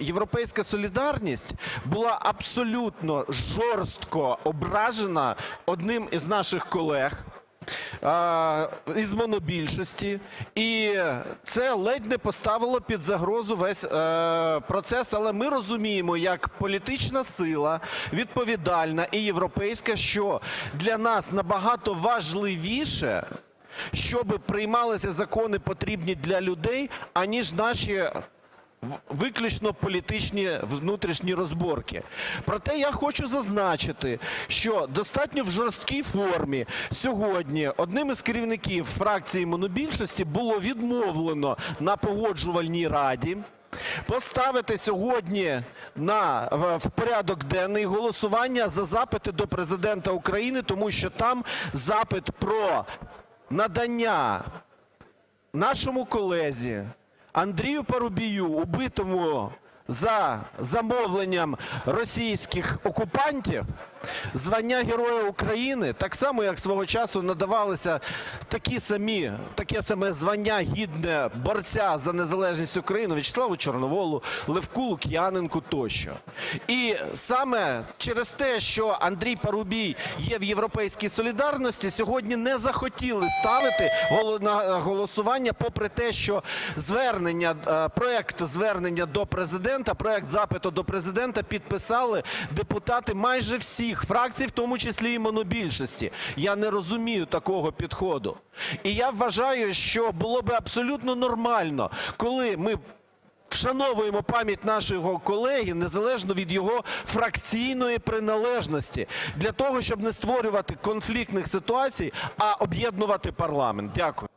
"Європейська солідарність" була абсолютно жорстко ображена одним із наших колег із монобільшості, і це ледь не поставило під загрозу весь е, процес. Але ми розуміємо як політична сила, відповідальна і європейська, що для нас набагато важливіше, щоб приймалися закони, потрібні для людей, аніж наші виключно політичні внутрішні розборки. Проте я хочу зазначити, що достатньо в жорсткій формі сьогодні одним із керівників фракції монобільшості було відмовлено на Погоджувальній раді поставити сьогодні на, в, порядок денний голосування за запити до Президента України, тому що там запит про надання нашому колезі Андрію Парубію, убитому за замовленням російських окупантів, звання Героя України, так само, як свого часу надавалися такі самі, таке саме звання гідне борця за незалежність України В'ячеславу Чорноволу, Левку Лук'яненку тощо. І саме через те, що Андрій Парубій є в "Європейській солідарності", сьогодні не захотіли ставити на голосування, попри те, що звернення, е, проект звернення до Президента, проект запиту до Президента підписали депутати майже всіх фракцій, в тому числі і монобільшості. Я не розумію такого підходу. І я вважаю, що було би абсолютно нормально, коли ми вшановуємо пам'ять нашого колеги незалежно від його фракційної приналежності для того, щоб не створювати конфліктних ситуацій, а об'єднувати парламент. Дякую.